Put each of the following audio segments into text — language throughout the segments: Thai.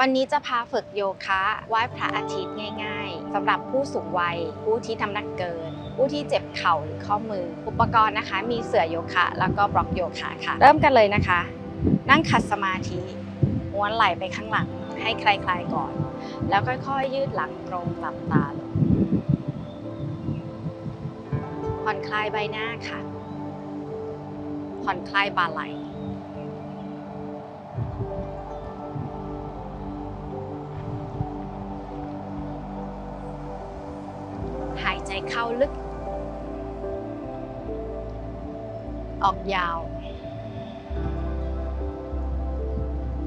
วันนี้จะพาฝึกโยคะไหว้พระอาทิตย์ง่าย ๆสำหรับผู้สูงวัย ผู้ที่น้ำหนักเกิน ผู้ที่เจ็บเข่าหรือข้อมือ อุปกรณ์นะคะ มีเสื่อโยคะ แล้วก็บล็อกโยคะค่ะ เริ่มกันเลยนะคะ นั่งขัดสมาธิม้วนไหล่ไปข้างหลังให้คลายๆก่อน แล้วค่อยๆยืดหลังตรงหลับตาลงผ่อนคลายใบหน้าค่ะ ผ่อนคลายบ่าไหล่ายใจเข้าลึก ออกยาว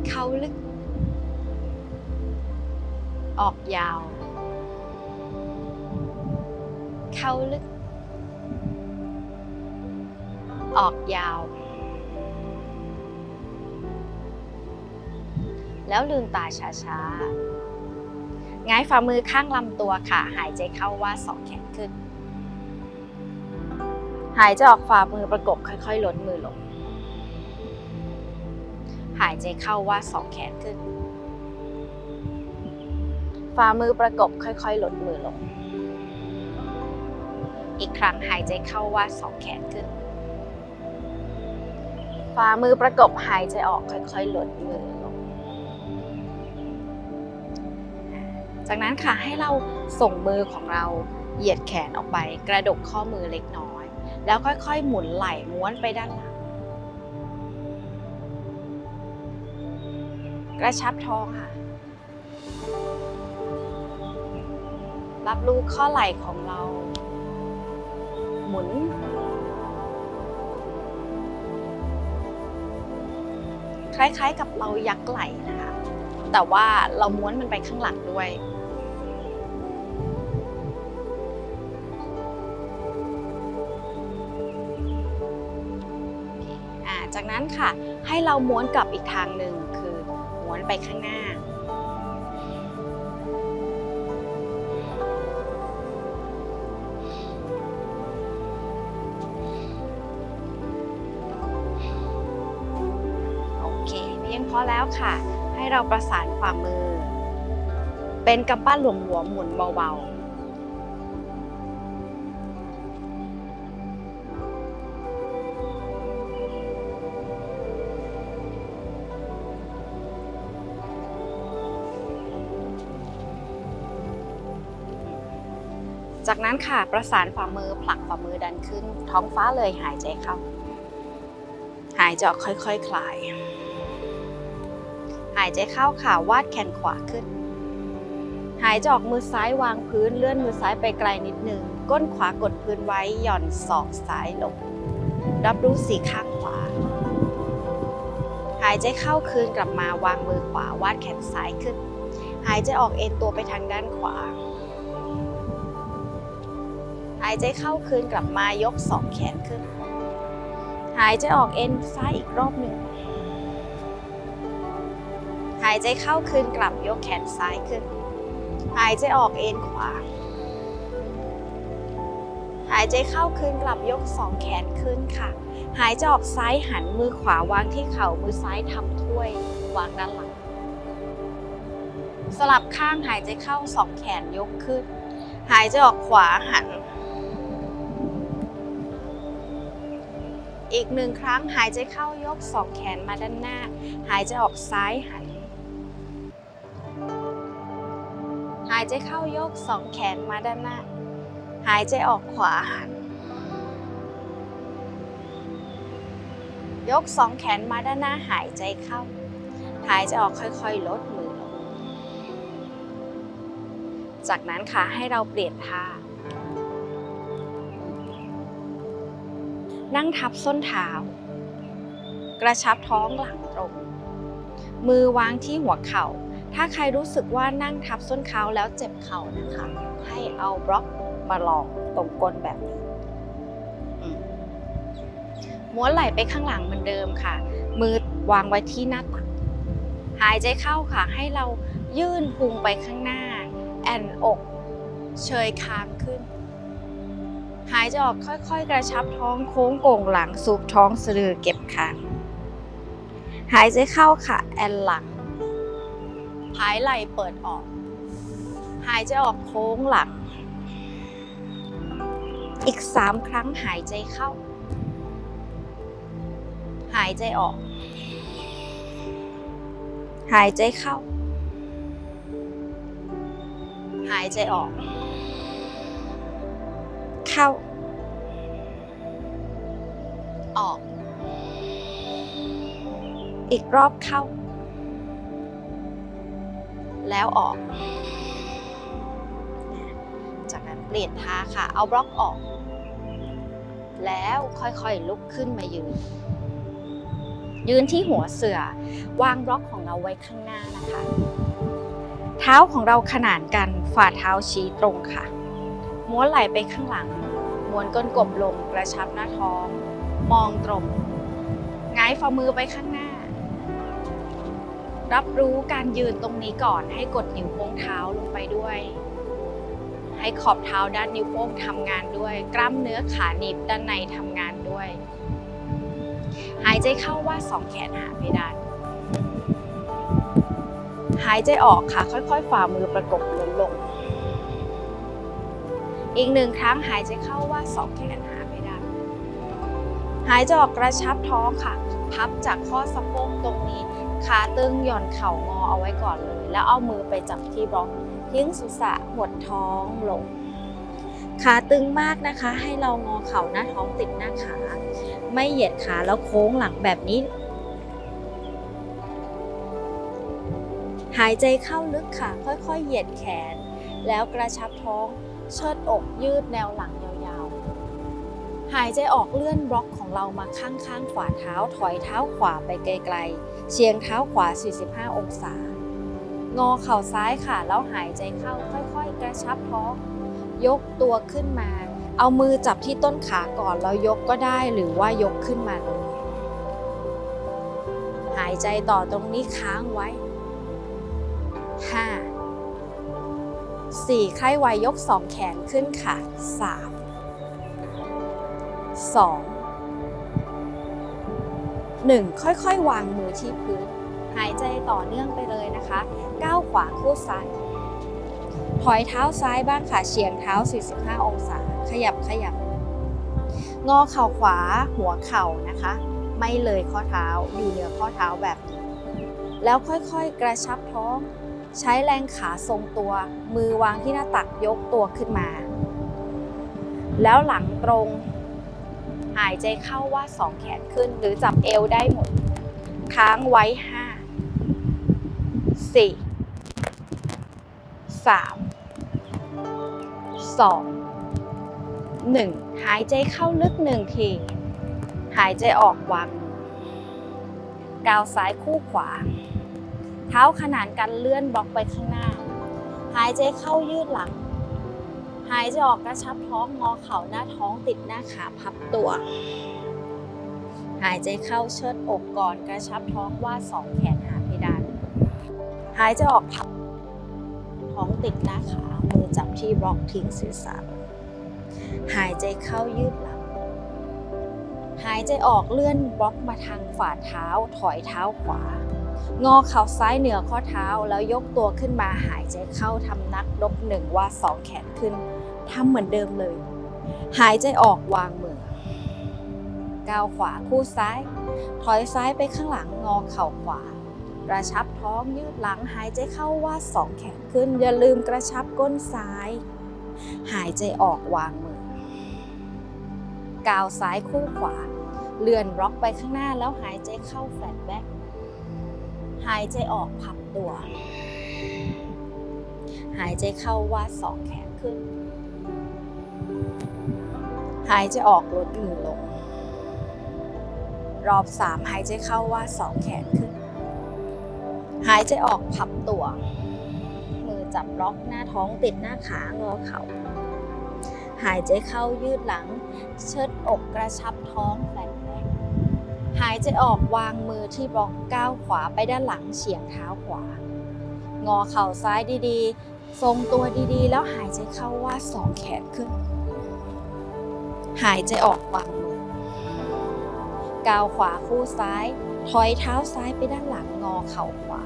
เข้าลึก ออกยาว เข้าลึก ออกยาว แล้วลืมตาช้าๆ ง่ายฝ่ามือข้างลำตัวค่ะ หายใจเข้าว่าสองแขนขึ้น หายใจออกฝ่ามือประกบค่อยๆลดมือลง หายใจเข้าว่าสองแขนขึ้น ฝ่ามือประกบค่อยๆลดมือลง อีกครั้งหายใจเข้าว่าสองแขนขึ้น ฝ่ามือประกบหายใจออกค่อยๆลดมือ จากนั้นค่ะให้เราส่งมือของเราเหยียดแขนออกไป กระดกข้อมือเล็กน้อย แล้วค่อยๆ หมุนไหล่ม้วนไปด้านหลัง กระชับท้องค่ะ รับรู้ข้อไหล่ของเรา หมุน คล้ายๆกับเรายักไหล่นะคะแต่ว่าเราม้วนมันไปข้างหลังด้วย นั้นค่ะ ให้เราม้วนกลับอีกทางหนึ่งคือม้วนไปข้างหน้า โอเคเพียงพอแล้วค่ะ ให้เราประสานฝ่ามือ เป็นกำปั้นหลวมๆหมุนเบาๆ จากนั้นค่ะประสานฝ่ามือผลักฝ่ามือดันขึ้น ท้องฟ้าเลยหายใจเข้า หายใจออกค่อยๆคคลาย หายใจเข้าค่ะวาดแขนขวาขึ้น หายใจออกมือซ้ายวางพื้นเลื่อนมือซ้ายไปไกลนิดนึงก้นขวากดพื้นไว้หย่อนศอกซ้ายลงรับรู้สีข้างขวา หายใจเข้าคืนกลับมาวางมือขวาวาดแขนซ้ายขึ้น หายใจออกเอ็นตัวไปทางด้านขวา หายใจเข้าคืนกลับมายกสองแขนขึ้น หายใจออกเอ็นซ้ายอีกรอบหนึ่ง หายใจเข้าคืนกลับยกแขนซ้ายขึ้น หายใจออกเอ็นขวา หายใจเข้าคืนกลับยกสองแขนขึ้นค่ะ หายใจออกซ้ายหันมือขวาวางที่เข่ามือซ้ายทำถ้วยวางด้านหลัง สลับข้างหายใจเข้าสองแขนยกขึ้น หายใจออกขวาหัน อีกหนึ่งครั้งหายใจเข้ายกสองแขนมาด้านหน้า หายใจออกซ้ายหัน หายใจเข้ายกสองแขนมาด้านหน้า หายใจออกขวาหัน ยกสองแขนมาด้านหน้าหายใจเข้า หายใจออกค่อยๆลดมือลง จากนั้นค่ะให้เราเปลี่ยนท่า นั่งทับส้นเท้า กระชับท้องหลังตรง มือวางที่หัวเข่า ถ้าใครรู้สึกว่านั่งทับส้นเท้าแล้วเจ็บเข่านะคะ ให้เอาบล็อกมาลองตรงก้นแบบนี้มม้วนไหล่ไปข้างหลังเหมือนเดิมค่ะ มือวางไว้ที่หน้าตัก หายใจเข้าค่ะ ให้เรายื่นพุงไปข้างหน้า แอนอก เชยคางขึ้น หายใจออกค่อยๆ กระชับท้องโค้งโก่งหลังสูบท้องสะดือเก็บคางหายใจเข้าค่ะ แอนหลังผายไหล่เปิดออก หายใจออกโค้งหลัง อีกสามครั้งหายใจเข้า หายใจออก หายใจเข้า หายใจออก เข้า ออก อีกรอบเข้า แล้วออก จากนั้นเปลี่ยนท่าค่ะ เอาบล็อกออก แล้วค่อยๆลุกขึ้นมายืน ยืนที่หัวเสือ วางบล็อกของเราไว้ข้างหน้านะคะเท้าของเราขนานกันฝ่าเท้าชี้ตรงค่ะ ม้วนไหล่ไปข้างหลัง ม้วนก้นกบลงกระชับหน้าท้อง มองตรงงายฝ่ามือไปข้างหน้า รับรู้การยืนตรงนี้ก่อนให้กดนิ้วโป้งเท้าลงไปด้วย ให้ขอบเท้าด้านนิ้วโป้งทำงานด้วย กล้ามเนื้อขาหนีบด้านในทำงานด้วย หายใจเข้าว่าสองแขนหาเพดานหายใจออกค่ะค่อยๆฝ่ามือประกบลงลง อีกหนึ่งครั้งหายใจเข้าว่าสองแขนหาเพดานหายใจออกกระชับท้องค่ะ พับจากข้อสะโพกตรงนี้ ขาตึงหย่อนเข่างอเอาไว้ก่อนเลย แล้วเอามือไปจับที่บล็อกทิ้งศีรษะหดท้องลง ขาตึงมากนะคะ ให้เรางอเข่าหน้าท้องติดหน้าขา ไม่เหยียดขาแล้วโค้งหลังแบบนี้หายใจเข้าลึกค่ะ ค่อยๆ เหยียดแขน แล้วกระชับท้อง เชิดอกยืดแนวหลังยาวๆ หายใจออกเลื่อนบล็อกของเรามาข้างๆฝ่าเท้าถอยเท้าขวาไปไกลๆ เชียงเท้าขวา 45 องศา งอเข่าซ้ายค่ะ แล้วหายใจเข้าค่อยๆ กระชับท้อง ยกตัวขึ้นมา เอามือจับที่ต้นขาก่อนแล้วยกก็ได้หรือว่ายกขึ้นมาเลยหายใจต่อตรงนี้ค้างไว้ 5 4ใครไหวยก 2 แขนขึ้นค่ะ 3 2 1 ค่อยๆ วางมือที่พื้น หายใจต่อเนื่องไปเลยนะคะก้าวขวาคู่ซ้ายถอยเท้าซ้ายบ้างค่ะเฉียงเท้า 45 องศา ขยับขยับ งอเข่าขวาหัวเข่านะคะ ไม่เลยข้อเท้าอยู่เหนือข้อเท้าแบบนี้ แล้วค่อยๆ กระชับท้อง ใช้แรงขาทรงตัว มือวางที่หน้าตักยกตัวขึ้นมา แล้วหลังตรง หายใจเข้าว่าสองแขนขึ้นหรือจับเอวได้หมด ค้างไว้5 4 3 2 1หายใจเข้าลึกหนึ่งที หายใจออกวางก้าวซ้ายคู่ขวา เท้าขนานกันเลื่อนบล็อกไปข้างหน้า หายใจเข้ายืดหลัง หายใจออกกระชับท้องงอเข่าหน้าท้องติดหน้าขาพับตัว หายใจเข้าเชิดอกก่อนกระชับท้องวาดสองแขนหาเพดาน หายใจออกพับท้องติดหน้าขา มือจับที่บล็อกทิ้งศีรษะ หายใจเข้ายืดหลัง หายใจออกเลื่อนบล็อกมาทางฝ่าเท้าถอยเท้าขวา งอเข่าซ้ายเหนือข้อเท้าแล้วยกตัวขึ้นมาหายใจเข้าทำนักลบหนึ่งว่าสองแขนขึ้นทำเหมือนเดิมเลย หายใจออกวางมือก้าวขวาคู่ซ้าย ถอยซ้ายไปข้างหลังงอเข่าขวากระชับท้องยืดหลังหายใจเข้าว่าสองแขนขึ้น อย่าลืมกระชับก้นซ้าย หายใจออกวางมือก้าวซ้ายคู่ขวา เลื่อนบล็อกไปข้างหน้าแล้วหายใจเข้าแฟลตแบ็ก หายใจออกพับตัว หายใจเข้าวาดสองแขนขึ้น หายใจออกลดมือลง รอบสามหายใจเข้าวาดสองแขนขึ้น หายใจออกพับตัว มือจับล็อกหน้าท้องติดหน้าขางอเข่าหายใจเข้ายืดหลัง เชิดอกกระชับท้องแฟลตแบ็ก หายใจออกวางมือที่บล็อกก้าวขวาไปด้านหลังเฉียงเท้าขวา งอเข่าซ้ายดีๆ ทรงตัวดีๆ แล้วหายใจเข้าว่าดสองแขนขึ้น หายใจออกวางมือ ก้าวขวาคู่ซ้าย ถอยเท้าซ้ายไปด้านหลังงอเข่าขวา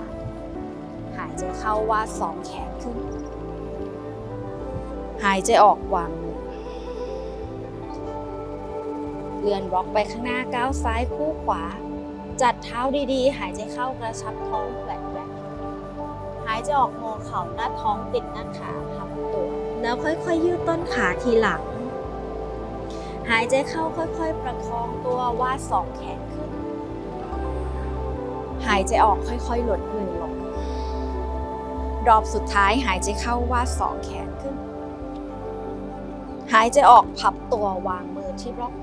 หายใจใจเข้าวาดสองแขนขึ้น หายใจออกวางมือ เลื่อนบล็อกไปข้างหน้าก้าวซ้ายคู่ขวา จัดเท้าดีๆ หายใจเข้ากระชับท้องแฟลตแบหายใจออกงอเข่าหน้าท้องติดหน้าขาพับตัว แล้วค่อยๆยืดต้นขาทีหลัง หายใจเข้าค่อยๆ ประคองตัววาดสองแขนขึ้น หายใจออกค่อยๆลดมือลงรอบสุดท้ายหายใจเข้าวาดสองแขนขึ้น หายใจออกพับตัววางมือที่บล็อก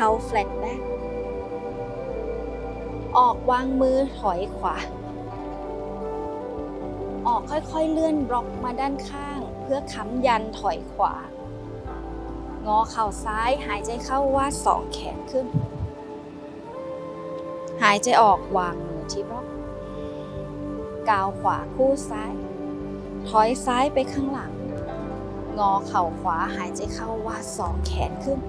เขาแฟลตแบ็กออกวางมือถอยขวา ออกค่อยๆเลื่อนบล็อกมาด้านข้าง เพื่อค้ำยันถอยขวา งอเข่าซ้ายหายใจเข้าวาดสองแขนขึ้น หายใจออกวางมือที่บล็อกกาวขวาคู่ซ้าย ถอยซ้ายไปข้างหลัง งอเข่าขวาหายใจเข้าวาดสองแขนขึ้น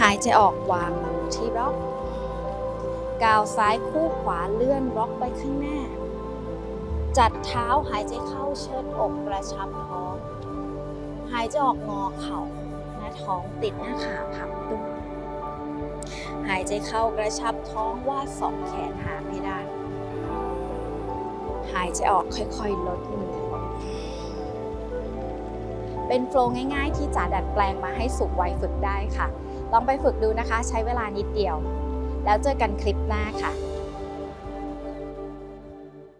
หายใจออกวางมือที่บล็อกกาวซ้ายคู่ขวาเลื่อนบล็อกไปข้างหน้า จัดเท้าหายใจเข้าเชิดอกกระชับท้อง หายใจออกงอเข่าหน้าท้องติดหน้าขาพับตัวหายใจเข้ากระชับท้องวาดสองแขนหาไม่ได้ หายใจออกค่อยๆลดมือเป็นโฟล์ง่ายๆที่จะดัดแปลงมาให้สุกไวฝึกได้ค่ะ ลองไปฝึกดูนะคะ ใช้เวลานิดเดียว แล้วเจอกันคลิปหน้าค่ะ